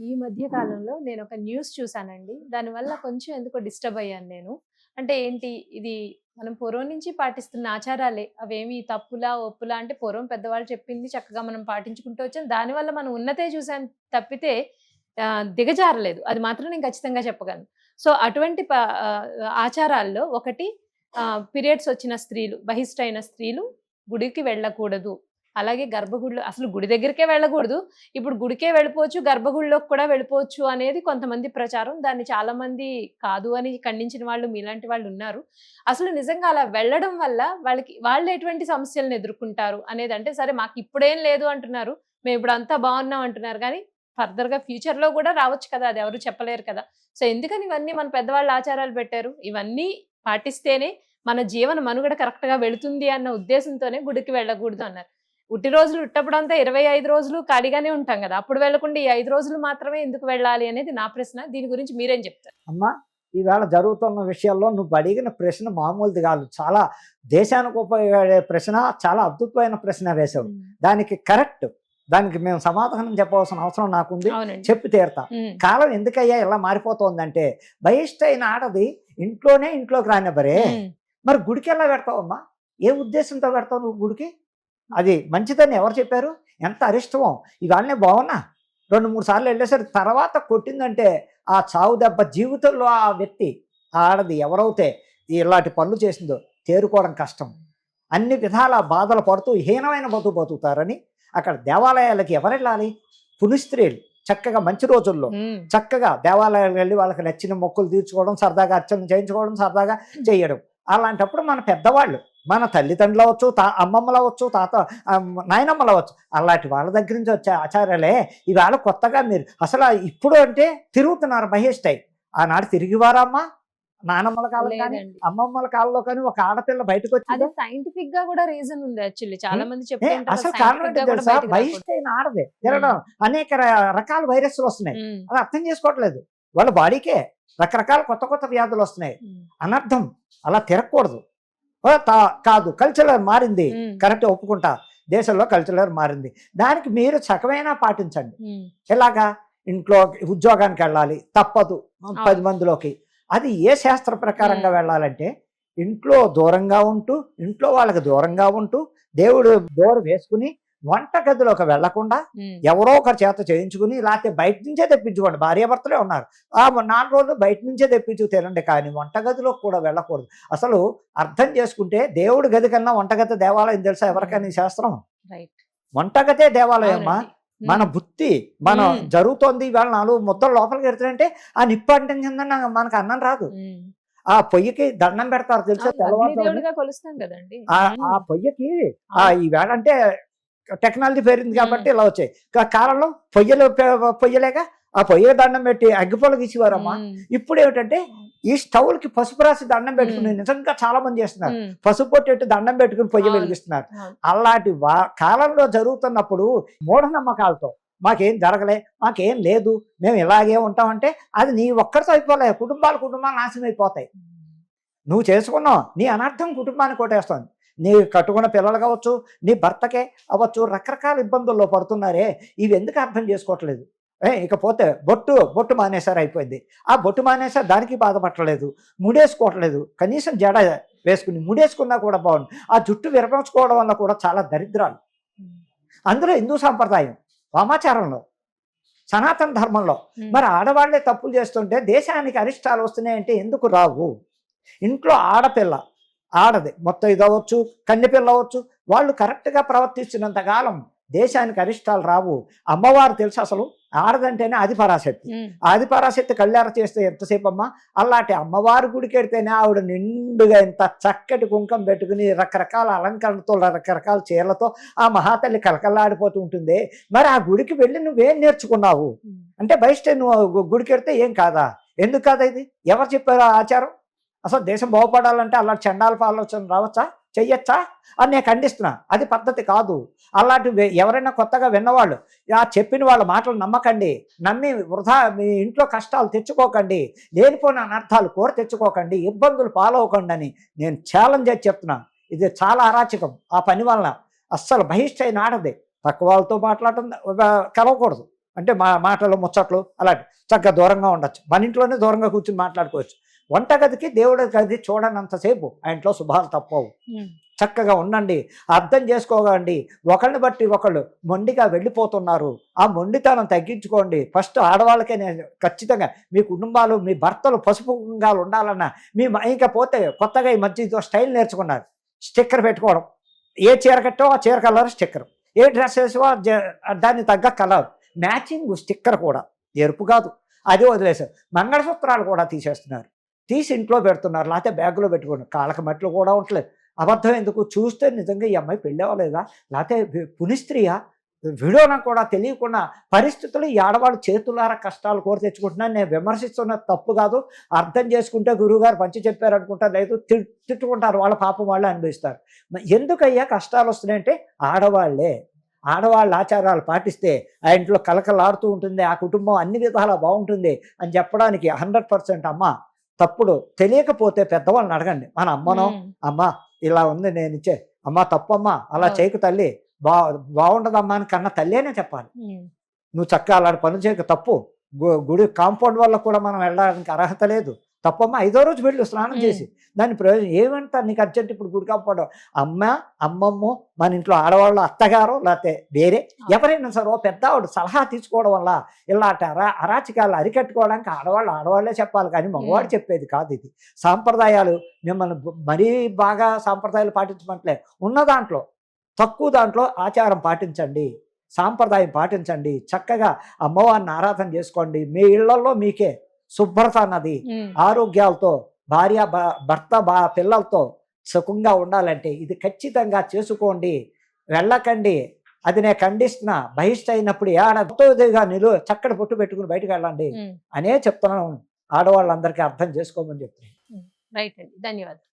ఈ మధ్య కాలంలో నేను ఒక న్యూస్ చూశానండి దానివల్ల కొంచెం ఎందుకో డిస్టర్బ్ అయ్యాను నేను. అంటే ఏంటి? ఇది మనం పూర్వం నుంచి పాటిస్తున్న ఆచారాలే. అవేమి తప్పులా ఒప్పులా అంటే పూర్వం పెద్దవాళ్ళు చెప్పింది చక్కగా మనం పాటించుకుంటూ వచ్చాం. దానివల్ల మనం ఉన్నతే చూసాం తప్పితే దిగజారలేదు. అది మాత్రం నేను ఖచ్చితంగా చెప్పగలను. సో అటువంటి ప- ఆచారాల్లో ఒకటి పీరియడ్స్ వచ్చిన స్త్రీలు బహిష్ట స్త్రీలు గుడికి వెళ్ళకూడదు. అలాగే గర్భగుడిలో అసలు గుడి దగ్గరికే వెళ్ళకూడదు. ఇప్పుడు గుడికే వెళ్ళిపోవచ్చు గర్భగుడిలోకి కూడా వెళ్ళిపోవచ్చు అనేది కొంతమంది ప్రచారం. దాన్ని చాలా మంది కాదు అని ఖండించిన వాళ్ళు మీలాంటి వాళ్ళు ఉన్నారు. అసలు నిజంగా అలా వెళ్ళడం వల్ల వాళ్ళకి వాళ్ళు ఎటువంటి సమస్యలను ఎదుర్కొంటారు అనేది అంటే సరే మాకు ఇప్పుడేం లేదు అంటున్నారు మేము ఇప్పుడు అంతా బాగున్నాం అంటున్నారు. కానీ ఫర్దర్గా ఫ్యూచర్లో కూడా రావచ్చు కదా అది ఎవరు చెప్పలేరు కదా. సో ఎందుకని ఇవన్నీ మన పెద్దవాళ్ళు ఆచారాలు పెట్టారు? ఇవన్నీ పాటిస్తేనే మన జీవన మనుగడ కరెక్ట్గా వెళుతుంది అన్న ఉద్దేశంతోనే గుడికి వెళ్ళకూడదు అన్నారు. ఉట్టి రోజులు ఉట్టప్పుడంతా ఇరవై ఐదు రోజులు ఖాళీగానే ఉంటాం కదా. అప్పుడు వెళ్ళకుండా ఈ ఐదు రోజులు మాత్రమే ఎందుకు వెళ్ళాలి అనేది నా ప్రశ్న. దీని గురించి మీరేం చెప్తారు? అమ్మా ఈవేళ జరుగుతున్న విషయాల్లో నువ్వు అడిగిన ప్రశ్న మామూలుది కాదు. చాలా దేశానికి ఉపయోగపడే ప్రశ్న చాలా అద్భుతమైన ప్రశ్న వేశావు. దానికి కరెక్ట్. దానికి మేము సమాధానం చెప్పవలసిన అవసరం నాకుంది. చెప్పి తీరుతా. కాలం ఎందుకయ్యా ఇలా మారిపోతోందంటే బహిష్టైన ఆడది ఇంట్లోనే ఇంట్లోకి రానివ్వరే. మరి గుడికి ఎలా పెడతావమ్మా? ఏ ఉద్దేశంతో పెడతావు నువ్వు గుడికి? అది మంచిదని ఎవరు చెప్పారు? ఎంత అరిష్టమో. ఇవాళనే బాగున్నా. రెండు మూడు సార్లు వెళ్ళేసరికి తర్వాత కొట్టిందంటే ఆ చావు దెబ్బ జీవితంలో ఆ వ్యక్తి ఆడది ఎవరైతే ఇలాంటి పనులు చేసిందో తేరుకోవడం కష్టం. అన్ని విధాల బాధలు పడుతూ హీనమైన బతుకు బతుకుతారని అక్కడ దేవాలయాలకి ఎవరు వెళ్ళాలి? పునిస్త్రీలు చక్కగా మంచి రోజుల్లో చక్కగా దేవాలయాలకు వెళ్ళి వాళ్ళకి నచ్చిన మొక్కులు తీర్చుకోవడం సరదాగా అర్చన చేయించుకోవడం సరదాగా చేయడం. అలాంటప్పుడు మన పెద్దవాళ్ళు మన తల్లిదండ్రులు అవ్వచ్చు తా అమ్మమ్మలు అవ్వచ్చు తాత నాయనమ్మలు అవ్వచ్చు అలాంటి వాళ్ళ దగ్గర నుంచి వచ్చే ఆచారాలే. ఇవాళ కొత్తగా మీరు అసలు ఇప్పుడు అంటే తిరుగుతున్నారు మహేష్ టై. ఆనాడు తిరిగివారమ్మా? నానమ్మల కాలం కానీ అమ్మమ్మల కాలంలో కానీ ఒక ఆడపిల్ల బయటకు వచ్చింది? సైంటిఫిక్గా కూడా రీజన్ ఉంది యాక్చువల్లీ చాలా మంది అసలు కారణం ఏంటో తెలుసా? బహిష్ట అయిన ఆడదే తిరగడం అనేక రకాల వైరస్లు వస్తున్నాయి. అది అర్థం చేసుకోవట్లేదు. వాళ్ళ బాడీకే రకరకాల కొత్త కొత్త వ్యాధులు వస్తున్నాయి. అనర్థం. అలా తిరగకూడదు. కాదు కల్చరల్ మారింది. కరెక్ట్ ఒప్పుకుంటా. దేశంలో కల్చరల్ మారింది. దానికి మీరు చకమైనా పాటించండి. ఎలాగా? ఇంట్లో ఉద్యోగానికి వెళ్ళాలి. తప్పదు. పది మందిలోకి. అది ఏ శాస్త్ర ప్రకారంగా. వెళ్ళాలంటే ఇంట్లో దూరంగా ఉంటూ ఇంట్లో వాళ్ళకి దూరంగా ఉంటూ దేవుడు డోర్ వేసుకుని వంట గదిలోకి వెళ్ళకుండా ఎవరో ఒకరి చేత చేయించుకుని లేకపోతే బయట నుంచే తెప్పించుకోండి. భార్యాభర్తలే ఉన్నారు. ఆ నాలుగు రోజులు బయట నుంచే తెప్పించు తినండి కానీ వంటగదిలోకి కూడా వెళ్ళకూడదు. అసలు అర్థం చేసుకుంటే దేవుడి గది కన్నా వంటగది దేవాలయం తెలుసా ఎవరికైనా శాస్త్రం? రైట్. వంటగదే దేవాలయం అమ్మా మన బుద్ధి మన. జరుగుతోంది ఇవాళ నాలుగు ముద్దలు లోపలికి ఎడుతుంటే ఆ నిప్పు అంటించిందని నాకు- మనకు అన్నం రాదు. ఆ పొయ్యికి దండం పెడతారు తెలుసా ఆ పొయ్యికి ఆ ఈవేళ అంటే టెక్నాలజీ పెరిగింది కాబట్టి ఇలా వచ్చాయి. కాలంలో పొయ్యలు పొయ్యలేక ఆ పొయ్యి దండం పెట్టి అగ్గిపొల గీసేవారమ్మా. ఇప్పుడు ఏమిటంటే ఈ స్టవ్కి పసుపు రాసి దండం పెట్టుకుని. నిజంగా చాలా మంది చేస్తున్నారు. పసుపు పొట్టెట్టు దండం పెట్టుకుని పొయ్యి. వెలిగిస్తున్నారు. అలాంటి వా- కాలంలో జరుగుతున్నప్పుడు మూఢనమ్మకాలతో మాకేం జరగలే మాకేం లేదు మేము ఇలాగే ఉంటామంటే అది నీ ఒక్కరితో అయిపోలే కుటుంబాల కుటుంబాలు నాశనం అయిపోతాయి. నువ్వు చేసుకున్నావు నీ అనర్థం కుటుంబాన్ని కొట్టేస్తుంది. నీ కట్టుకున్న పిల్లలు కావచ్చు నీ భర్తకే అవ్వచ్చు రకరకాల ఇబ్బందుల్లో పడుతున్నారే. ఇవి ఎందుకు అర్థం చేసుకోవట్లేదు? ఏ ఇకపోతే బొట్టు బొట్టు మానేసారు అయిపోయింది. ఆ బొట్టు మానేసారు దానికి బాధపడలేదు ముడేసుకోవట్లేదు. కనీసం జడ వేసుకుని ముడేసుకున్నా కూడా బాగుంది ఆ జుట్టు విరపించుకోవడం వల్ల కూడా చాలా దరిద్రాలు. అందులో హిందూ సాంప్రదాయం వామాచారంలో సనాతన ధర్మంలో. మరి ఆడవాళ్ళే తప్పులు చేస్తుంటే దేశానికి అరిష్టాలు వస్తున్నాయంటే ఎందుకు రావు? ఇంట్లో ఆడపిల్ల ఆడది. మొత్తం ఇది అవ్వచ్చు కన్నెపిల్ల అవ్వచ్చు వాళ్ళు కరెక్ట్గా ప్రవర్తిస్తున్నంత కాలం దేశానికి అరిష్టాలు రావు. అమ్మవారు తెలుసు అసలు. ఆడదంటేనే ఆది పరాశక్తి. ఆది పరాశక్తి కళ్యాణ చేస్తే ఎంతసేపు అమ్మా అలాంటి అమ్మవారి గుడికి వెడితేనే ఆవిడ నిండుగా ఇంత చక్కటి కుంకం పెట్టుకుని రకరకాల అలంకరణతో రకరకాల చీరలతో ఆ మహాతల్లి కలకల్లాడిపోతూ ఉంటుంది. మరి ఆ గుడికి వెళ్ళి నువ్వేం నేర్చుకున్నావు? అంటే బయట నువ్వు గుడికి వెడితే ఏం కాదా? ఎందుకు కాదా ఇది? ఎవరు చెప్పారు ఆచారం? అసలు దేశం బాగుపడాలంటే అలాంటి చండాల ఆలోచన రావచ్చా? చెయ్యొచ్చా? అని నేను ఖండిస్తున్నా. అది పద్ధతి కాదు. అలాంటి ఎవరైనా కొత్తగా విన్నవాళ్ళు ఆ చెప్పిన వాళ్ళ మాటలు నమ్మకండి. నమ్మి వృధా మీ ఇంట్లో కష్టాలు తెచ్చుకోకండి. లేనిపోయిన అనర్థాలు కోరి తెచ్చుకోకండి. ఇబ్బందులు పాలవకండి అని నేను ఛాలెంజ్ చేసి చెప్తున్నా. ఇది చాలా అరాచకం. ఆ పని వలన అస్సలు బహిష్ట అయిన ఆడది. తక్కువ వాళ్ళతో మాట్లాడటం కలవకూడదు. అంటే మా మాటలు ముచ్చట్లు అలాంటి చక్కగా దూరంగా ఉండొచ్చు. మన ఇంట్లోనే దూరంగా కూర్చుని మాట్లాడుకోవచ్చు. వంటగదికి దేవుడి గది చూడనంతసేపు ఆ ఇంట్లో శుభాలు తప్పవు. చక్కగా ఉండండి అర్థం చేసుకోగండి ఒకరిని బట్టి ఒకళ్ళు మొండిగా వెళ్ళిపోతున్నారు. ఆ మొండితనం తగ్గించుకోండి. ఫస్ట్ ఆడవాళ్ళకే నేను ఖచ్చితంగా మీ కుటుంబాలు మీ భర్తలు పసుపు కుంగాలు ఉండాలన్నా మీ మ- ఇంకా పోతే కొత్తగా ఈ మధ్య స్టైల్ నేర్చుకున్నారు. స్టిక్కర్ పెట్టుకోవడం. ఏ చీర కట్టావో ఆ చీర కలర్ స్టిక్కర్. ఏ డ్రెస్ వేసావో ఆ జ- దాన్ని తగ్గ కలర్. మ్యాచింగ్ స్టిక్కర్ కూడా. ఎరుపు కాదు. అది వదిలేశారు. మంగళసూత్రాలు కూడా తీసేస్తున్నారు. తీసి ఇంట్లో పెడుతున్నారు. లేకపోతే బ్యాగ్లో పెట్టుకున్నారు కాళ్ళకి మట్లు కూడా ఉండలేదు అబద్ధం ఎందుకు? చూస్తే నిజంగా ఈ అమ్మాయి పెళ్ళి లేకపోతే పునిస్త్రీయా విడోన కూడా తెలియకుండా పరిస్థితులు ఈ ఆడవాళ్ళు చేతులారా కష్టాలు కోరి తెచ్చుకుంటున్నాను నేను విమర్శిస్తున్న తప్పు కాదు. అర్థం చేసుకుంటే గురువుగారు మంచి చెప్పారనుకుంటా లేదు. తిట్టుకుంటారు. వాళ్ళ పాపం వాళ్ళే అనుభవిస్తారు. ఎందుకయ్యా కష్టాలు వస్తున్నాయంటే ఆడవాళ్ళే ఆడవాళ్ళ ఆచారాలు పాటిస్తే ఆ ఇంట్లో కలకలాడుతూ ఉంటుంది. ఆ కుటుంబం అన్ని విధాలా బాగుంటుంది అని చెప్పడానికి హండ్రెడ్ పర్సెంట్ అమ్మ తప్పుడు తెలియకపోతే పెద్దవాళ్ళని అడగండి. మన అమ్మనో అమ్మా ఇలా ఉంది నేను ఇచ్చే. అమ్మా తప్పమ్మా అలా. చేయకు తల్లి. బా బాగుండదమ్మా అని కన్నా తల్లేనే చెప్పాలి. నువ్వు చక్కగా అలాంటి పనులు చేయక తప్పు. గుడి కాంపౌండ్ వల్ల కూడా మనం వెళ్ళడానికి అర్హత లేదు. తప్పమ్మా ఐదో రోజు వెళ్ళు స్నానం. చేసి. దాని ప్రయోజనం ఏమంటారు నీకు అర్జెంట్ ఇప్పుడు గుడి కాంపౌండ్ అమ్మ అమ్మమ్మ మన ఇంట్లో ఆడవాళ్ళు అత్తగారు లేకపోతే వేరే ఎవరైనా సరే ఓ పెద్ద ఆవిడ సలహా తీసుకోవడం వల్ల ఇలాంటి అరా అరాచకాలు అరికట్టుకోవడానికి ఆడవాళ్ళు ఆడవాళ్ళే చెప్పాలి కానీ మగవాడు. చెప్పేది కాదు ఇది. సాంప్రదాయాలు మిమ్మల్ని మరీ బాగా సాంప్రదాయాలు పాటించమంటలే. ఉన్న దాంట్లో తక్కువ దాంట్లో ఆచారం పాటించండి. సాంప్రదాయం పాటించండి. చక్కగా అమ్మవారిని ఆరాధన చేసుకోండి. మీ ఇళ్ళలో మీకే. శుభ్రత అన్నది. ఆరోగ్యాలతో భార్య భర్త బా పిల్లలతో సుఖంగా ఉండాలంటే ఇది ఖచ్చితంగా చేసుకోండి. వెళ్ళకండి. అది నేను ఖండిస్తున్నా. బహిష్ట అయినప్పుడు ఏడాదిగా నిలువ చక్కటి పొట్టు పెట్టుకుని బయటకు వెళ్ళండి. అనే చెప్తున్నాను. ఆడవాళ్ళందరికీ అర్థం చేసుకోమని చెప్తున్నాను. రైట్ అండి. ధన్యవాదాలు.